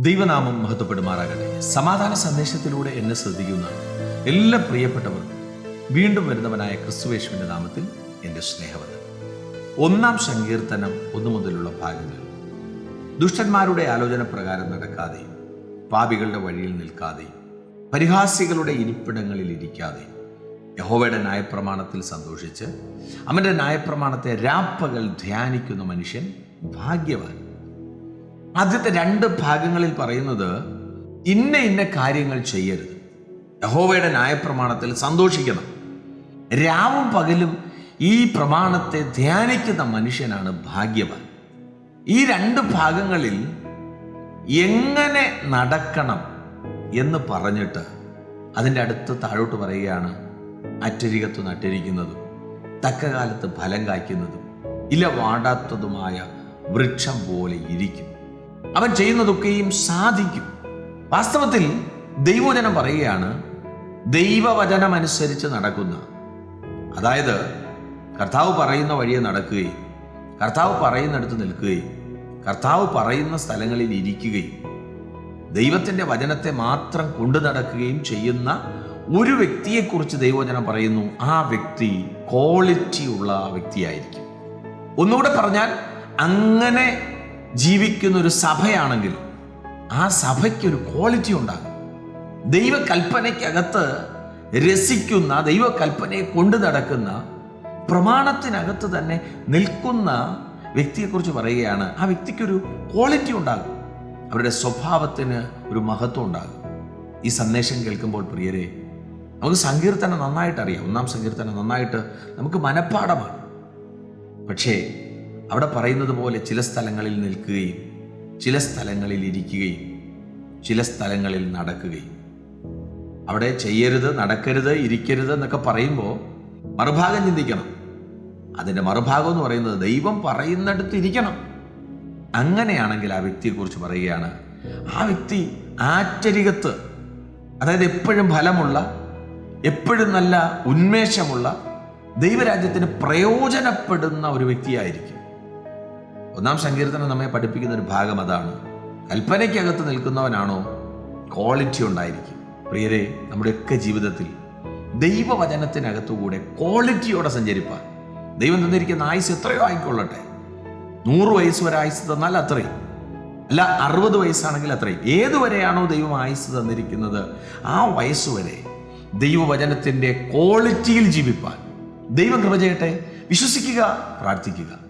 ദൈവനാമം മഹത്വപ്പെടുമാറാകട്ടെ. സമാധാന സന്ദേശത്തിലൂടെ എന്നെ ശ്രദ്ധിക്കുന്ന എല്ലാ പ്രിയപ്പെട്ടവർക്കും വീണ്ടും വരുന്നവനായ ക്രിസ്തുവേശുവിന്റെ നാമത്തിൽ എന്റെ സ്നേഹവത് ഒന്നാം സങ്കീർത്തനം ഒന്നു മുതലുള്ള ഭാഗങ്ങൾ. ദുഷ്ടന്മാരുടെ ആലോചന പ്രകാരം നടക്കാതെയും പാപികളുടെ വഴിയിൽ നിൽക്കാതെയും പരിഹാസികളുടെ ഇരിപ്പിടങ്ങളിൽ ഇരിക്കാതെയും യഹോവയുടെ ന്യായപ്രമാണത്തിൽ സന്തോഷിച്ച് അവന്റെ ന്യായപ്രമാണത്തെ രാപ്പകൽ ധ്യാനിക്കുന്ന മനുഷ്യൻ ഭാഗ്യവാൻ. ആദ്യത്തെ രണ്ട് ഭാഗങ്ങളിൽ പറയുന്നത് ഇന്ന ഇന്ന കാര്യങ്ങൾ ചെയ്യരുത്. യഹോവയുടെ ന്യായപ്രമാണത്തിൽ സന്തോഷിക്കണം. രാവും പകലും ഈ പ്രമാണത്തെ ധ്യാനിക്കുന്ന മനുഷ്യനാണ് ഭാഗ്യവാൻ. ഈ രണ്ട് ഭാഗങ്ങളിൽ എങ്ങനെ നടക്കണം എന്ന് പറഞ്ഞിട്ട് അതിന്റെ അടുത്ത് താഴോട്ട് പറയുകയാണ് അറ്റരികത്ത് നട്ടിരിക്കുന്നതും തക്കകാലത്ത് ഫലം കായ്ക്കുന്നതും ഇല വാടാത്തതുമായ വൃക്ഷം പോലെ ഇരിക്കും. അവൻ ചെയ്യുന്നതൊക്കെയും സാധിക്കും. വാസ്തവത്തിൽ ദൈവവചനം പറയുകയാണ് ദൈവവചനമനുസരിച്ച് നടക്കുന്ന. അതായത് കർത്താവ് പറയുന്ന വഴിയെ നടക്കുകയും കർത്താവ് പറയുന്നിടത്ത് നിൽക്കുകയും കർത്താവ് പറയുന്ന സ്ഥലങ്ങളിൽ ഇരിക്കുകയും ദൈവത്തിന്റെ വചനത്തെ മാത്രം കൊണ്ടു നടക്കുകയും ചെയ്യുന്ന ഒരു വ്യക്തിയെക്കുറിച്ച് ദൈവവചനം പറയുന്നു ആ വ്യക്തി ക്വാളിറ്റി ഉള്ള വ്യക്തിയായിരിക്കും. ഒന്നുകൂടെ പറഞ്ഞാൽ അങ്ങനെ ജീവിക്കുന്ന ഒരു സഭയാണെങ്കിൽ ആ സഭയ്ക്ക് ഒരു ക്വാളിറ്റി ഉണ്ടാകും. ദൈവകൽപ്പനയ്ക്കകത്ത് രസിക്കുന്ന ദൈവകൽപ്പനയെ കൊണ്ടു നടക്കുന്ന പ്രമാണത്തിനകത്ത് തന്നെ നിൽക്കുന്ന വ്യക്തിയെക്കുറിച്ച് പറയുകയാണ് ആ വ്യക്തിക്കൊരു ക്വാളിറ്റി ഉണ്ടാകും. അവരുടെ സ്വഭാവത്തിന് ഒരു മഹത്വം ഉണ്ടാകും. ഈ സന്ദേശം കേൾക്കുമ്പോൾ പ്രിയരെ നമുക്ക് സങ്കീർത്തനം നന്നായിട്ട് അറിയാം ഒന്നാം സങ്കീർത്തനം നന്നായിട്ട് നമുക്ക് മനഃപ്പാടമാണ് പക്ഷേ അവിടെ പറയുന്നത് പോലെ ചില സ്ഥലങ്ങളിൽ നിൽക്കുകയും ചില സ്ഥലങ്ങളിൽ ഇരിക്കുകയും ചില സ്ഥലങ്ങളിൽ നടക്കുകയും. അവിടെ ചെയ്യരുത് നടക്കരുത് ഇരിക്കരുത് എന്നൊക്കെ പറയുമ്പോൾ മറുഭാഗം ചിന്തിക്കണം. അതിന്റെ മറുഭാഗം എന്ന് പറയുന്നത് ദൈവം പറയുന്നിടത്ത് ഇരിക്കണം. അങ്ങനെയാണെങ്കിൽ ആ വ്യക്തിയെക്കുറിച്ച് പറയുകയാണ് ആ വ്യക്തി ആറ്റരികത്ത് അതായത് എപ്പോഴും ഫലമുള്ള എപ്പോഴും നല്ല ഉന്മേഷമുള്ള ദൈവരാജ്യത്തിന് പ്രയോജനപ്പെടുന്ന ഒരു വ്യക്തിയായിരിക്കും. ഒന്നാം സങ്കീർത്തനം നമ്മെ പഠിപ്പിക്കുന്ന ഒരു ഭാഗം അതാണ്. കൽപ്പനയ്ക്കകത്ത് നിൽക്കുന്നവനാണോ? ക്വാളിറ്റി ഉണ്ടായിരിക്കും. പ്രിയരെ നമ്മുടെയൊക്കെ ജീവിതത്തിൽ ദൈവവചനത്തിനകത്തുകൂടെ ക്വാളിറ്റിയോടെ സഞ്ചരിപ്പാൻ. ദൈവം തന്നിരിക്കുന്ന ആയുസ് എത്രയോ ആയിക്കൊള്ളട്ടെ. നൂറ് വയസ്സ് വരെ ആയുസ് തന്നാൽ അത്രയും. അല്ല അറുപത് വയസ്സാണെങ്കിൽ അത്രയും. ഏതുവരെയാണോ ദൈവം ആയുസ് തന്നിരിക്കുന്നത്? ആ വയസ്സുവരെ ദൈവവചനത്തിന്റെ ക്വാളിറ്റിയിൽ ജീവിപ്പാൻ. ദൈവം കൃപ ചെയ്യട്ടെ. വിശ്വസിക്കുക പ്രാർത്ഥിക്കുക.